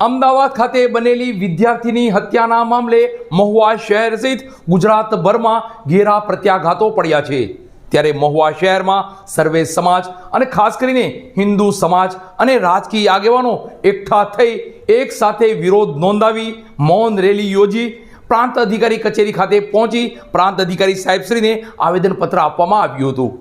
અમદાવાદ ખાતે બનેલી વિદ્યાર્થીની હત્યાના મામલે મહુવા શહેર સહિત ગુજરાતભરમાં ઘેરા પ્રત્યાઘાતો પડ્યા છે. ત્યારે મહુવા શહેરમાં સર્વે સમાજ અને ખાસ કરીને હિન્દુ સમાજ અને રાજકીય આગેવાનો એકઠા થઈ એક સાથે વિરોધ નોંધાવી મૌન રેલી યોજી પ્રાંત અધિકારી કચેરી ખાતે પહોંચી પ્રાંત અધિકારી સાહેબશ્રીને આવેદનપત્ર આપવામાં આવ્યું હતું.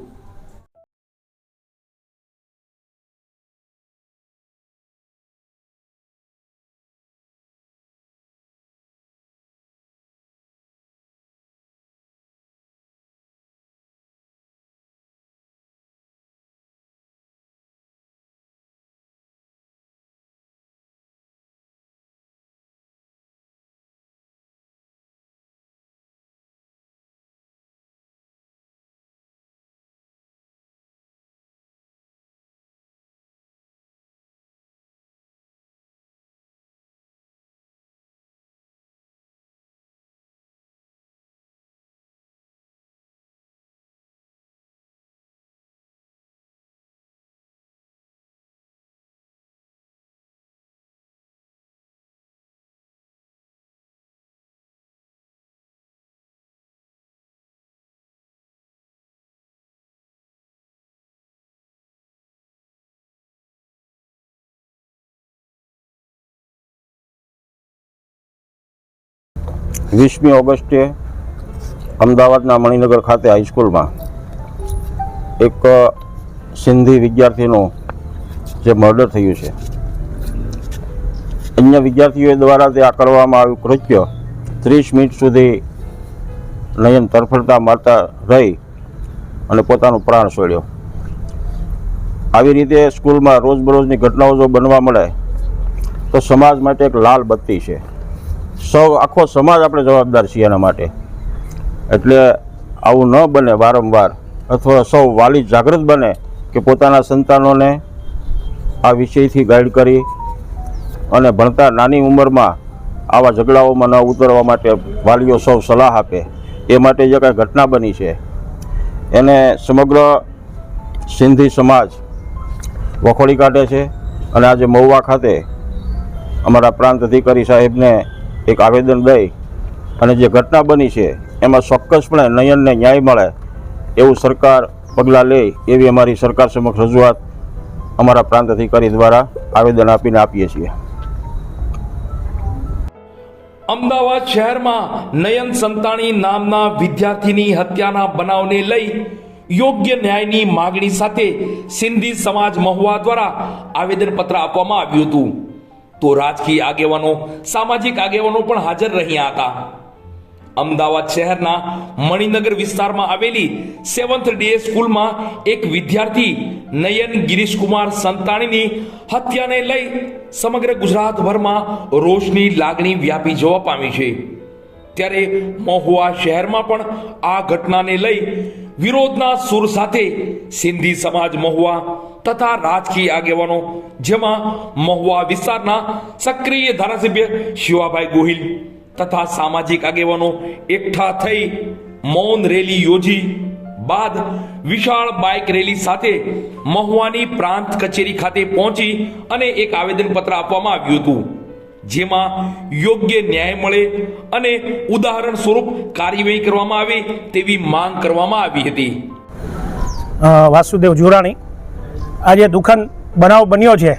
વીસમી ઓગસ્ટે અમદાવાદના મણિનગર ખાતે હાઈસ્કૂલમાં એક સિંધી વિદ્યાર્થીનું જે મર્ડર થયું છે. અન્ય વિદ્યાર્થીઓ દ્વારા તે આ કરવામાં આવ્યું કૃત્ય. ત્રીસ મિનિટ સુધી નયન તરફડતા મારતા રહી અને પોતાનું પ્રાણ છોડ્યો. આવી રીતે સ્કૂલમાં રોજબરોજની ઘટનાઓ જો બનવા મળે, તો સમાજ માટે એક લાલ બત્તી છે. સૌ આખો સમાજ આપણે જવાબદાર છીએ એના માટે. એટલે આવું ન બને વારંવાર અથવા સૌ વાલી જાગૃત બને કે પોતાના સંતાનોને આ વિષયથી ગાઈડ કરી અને ભણતા નાની ઉંમરમાં આવા ઝઘડાઓમાં ન ઉતરવા માટે વાલીઓ સૌ સલાહ આપે. એ માટે જે કાંઈ ઘટના બની છે. એને સમગ્ર સિંધી સમાજ વખોડી કાઢે છે અને આજે મહુવા ખાતે અમારા પ્રાંત અધિકારી સાહેબને એક આવેદન દઈ અને જે ઘટના બની છે, એમાં ચોક્કસપણે નયનને ન્યાય મળે એવું સરકાર પગલાં લે એવી અમારી સરકાર સમક્ષ રજૂઆત અમારા પ્રાંત અધિકારી દ્વારા આવેદન આપીને આપીએ છીએ. અમદાવાદ શહેરમાં નયન સંતાણી નામના વિદ્યાર્થીની હત્યાના બનાવને લઈ યોગ્ય ન્યાયની માગણી સાથે સિંધી સમાજ મહુવા દ્વારા આવેદનપત્ર આપવામાં આવ્યું હતું. તો રાજકીય આગેવાનો, સામાજિક આગેવાનો પણ હાજર રહ્યા હતા. અમદાવાદ શહેરના મણિનગર વિસ્તારમાં આવેલી સેવન્થ ડે સ્કૂલમાં એક વિદ્યાર્થી નયન ગિરીશકુમાર સંતાણીની હત્યાને લઈ સમગ્ર ગુજરાતભરમાં રોષની લાગણી વ્યાપી જવા પામી છે. ત્યારે મહુવા શહેરમાં પણ આ ઘટનાને લઈ વિરોધના સૂર સાથે સિંધી સમાજ મહુવા તથા રાજકીય આગેવાનો, જેમાં મહુવા વિસ્તારના સક્રિય ધારાસભ્ય શિવાભાઈ ગોહિલ તથા સામાજિક આગેવાનો એકઠા થઈ મૌન રેલી યોજી, બાદ વિશાળ બાઇક રેલી સાથે મહુવાની પ્રાંત કચેરી ખાતે પહોંચી અને એક આવેદનપત્ર આપવામાં આવ્યું હતું. જેમાં યોગ્ય ન્યાય મળે અને ઉદાહરણ સ્વરૂપ કાર્યવાહી કરવામાં આવે તેવી માંગ કરવામાં આવી હતી. વાસુદેવ જોરાણી આ જે દુઃખદ બનાવ બન્યો છે.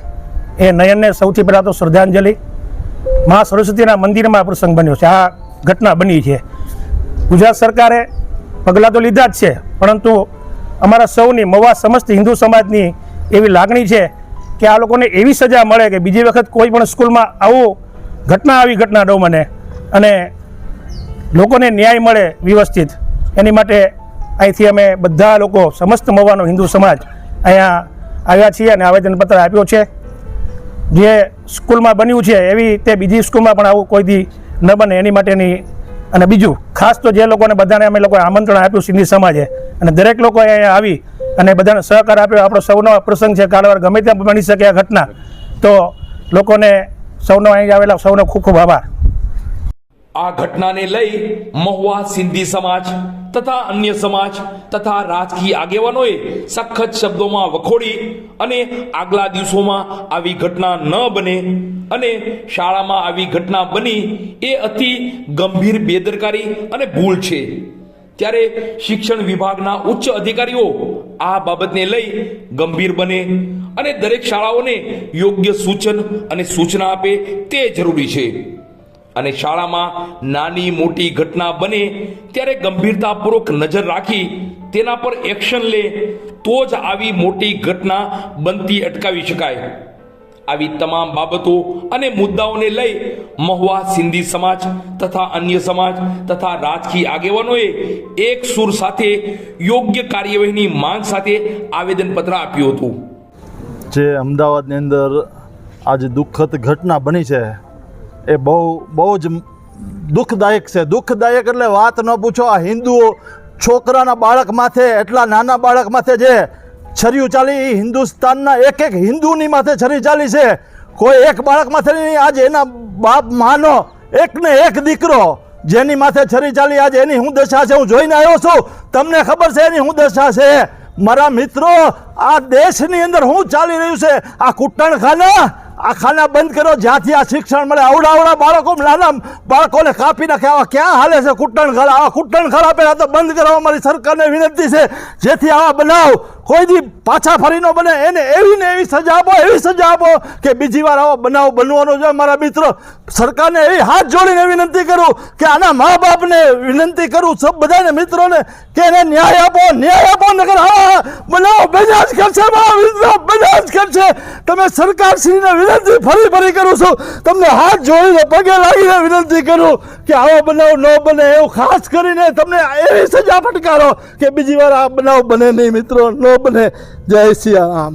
એ નયનને સૌથી પહેલાં તો શ્રદ્ધાંજલિ. મા સરસ્વતીના મંદિરમાં આ પ્રસંગ બન્યો છે. આ ઘટના બની છે. ગુજરાત સરકારે પગલાં તો લીધા જ છે, પરંતુ અમારા સૌની મવા સમસ્ત હિન્દુ સમાજની એવી લાગણી છે કે આ લોકોને એવી સજા મળે કે બીજી વખત કોઈ પણ સ્કૂલમાં આવું ઘટના આવી ઘટના ન બને અને લોકોને ન્યાય મળે વ્યવસ્થિત. એની માટે અહીંથી અમે બધા લોકો, સમસ્ત મવાનો હિન્દુ સમાજ અહીંયા આવ્યા છીએ અને આવેદનપત્ર આપ્યો છે. જે સ્કૂલમાં બન્યું છે, એવી તે બીજી સ્કૂલમાં પણ આવું કોઈ દી ન બને. એની માટેની અને બીજું, ખાસ તો જે લોકોને બધાને અમે લોકોએ આમંત્રણ આપ્યું સિંધી સમાજે અને દરેક લોકોએ અહીંયા આવી અને બધાને સહકાર આપ્યો. આપણો સૌનો પ્રસંગ છે કાળવાર ગમે ત્યાં બની શકે આ ઘટના. તો લોકોને સૌનો અહીં આવેલા સૌનો ખૂબ ખૂબ આભાર. આ ઘટનાને લઈ મહુવા સિંધી સમાજ તથા અન્ય સમાજ તથા રાજકીય આગેવાનોએ સખત શબ્દોમાં વખોડી અને આગલા દિવસોમાં આવી ઘટના ન બને અને શાળામાં આવી ઘટના બની એ અતિ ગંભીર બેદરકારી અને ભૂલ છે. ત્યારે શિક્ષણ વિભાગના ઉચ્ચ અધિકારીઓ આ બાબતને લઈ ગંભીર બને અને દરેક શાળાઓને યોગ્ય સૂચન અને સૂચના આપે તે જરૂરી છે. અને શાળામાં નાની મોટી ઘટના બને ત્યારે ગંભીરતાપૂર્વક નજર રાખી તેના પર એક્શન લે તો જ આવી મોટી ઘટના બનતી અટકાવી શકાય. આવી તમામ બાબતો અને મુદ્દાઓને લઈ મહુવા સિંધી સમાજ તથા અન્ય સમાજ તથા રાજકીય આગેવાનોએ એક સુર સાથે યોગ્ય કાર્યવાહીની માંગ સાથે આવેદનપત્ર આપ્યું હતું. જે અમદાવાદની અંદર આજે દુઃખદ ઘટના બની છે, એ બહુ બહુ જ દુઃખદાયક છે. દુઃખદાયક એટલે વાત ન પૂછો, આ હિન્દુઓ છોકરાના બાળક માથે, એટલા નાના બાળક માથે જે છર્યું ચાલી હિન્દુસ્તાનના એક એક હિન્દુની માથે છરી ચાલી છે. કોઈ એક બાળક માથે નહીં, આજે એના બાપ માનો એક ને એક દીકરો. જેની માથે છરી ચાલી આજે એની હું દશા છે, હું જોઈને આવ્યો છું. તમને ખબર છે એની હું દશા છે? મારા મિત્રો, આ દેશની અંદર શું ચાલી રહ્યું છે? આ કુટ્ટણ ખાના આ ખાના બંધ કરો જ્યાંથી આ શિક્ષણ મળે. આવડા આવડા બાળકો, નાના બાળકોને કાપી નાખે. આવા ક્યાં હાલે છે કુટ્ટણ ખાડા આવા કુટ્ટણ ખાડા પેલા તો બંધ કરવા મારી સરકારને વિનંતી છે. જેથી આવા બનાવ કોઈ દી પાછા ફરી ન બને, એને એવી ને એવી સજા આપો, એવી સજા આપો કે બીજી વાર આવો બનાવ બનવાનો છે. મારા મિત્રો, સરકારને એવી હાથ જોડીને વિનંતી કરું કે આના મા બાપને વિનંતી કરું, સબ બધાને મિત્રોને કે એને ન્યાય આપો ન્યાય આપો નગર હા બનાવ બધા જ કરશે બધા જ કરશે. તમે સરકારશ્રીને વિનંતી ફરી ફરી કરું છું. તમને હાથ જોડીને, પગે લાગીને વિનંતી કરું કે આવો બનાવ ન બને, એવું ખાસ કરીને તમને એવી સજા ફટકારો કે બીજી વાર આ બનાવ બને નહીં, મિત્રો, ન બને જય સિયા રામ.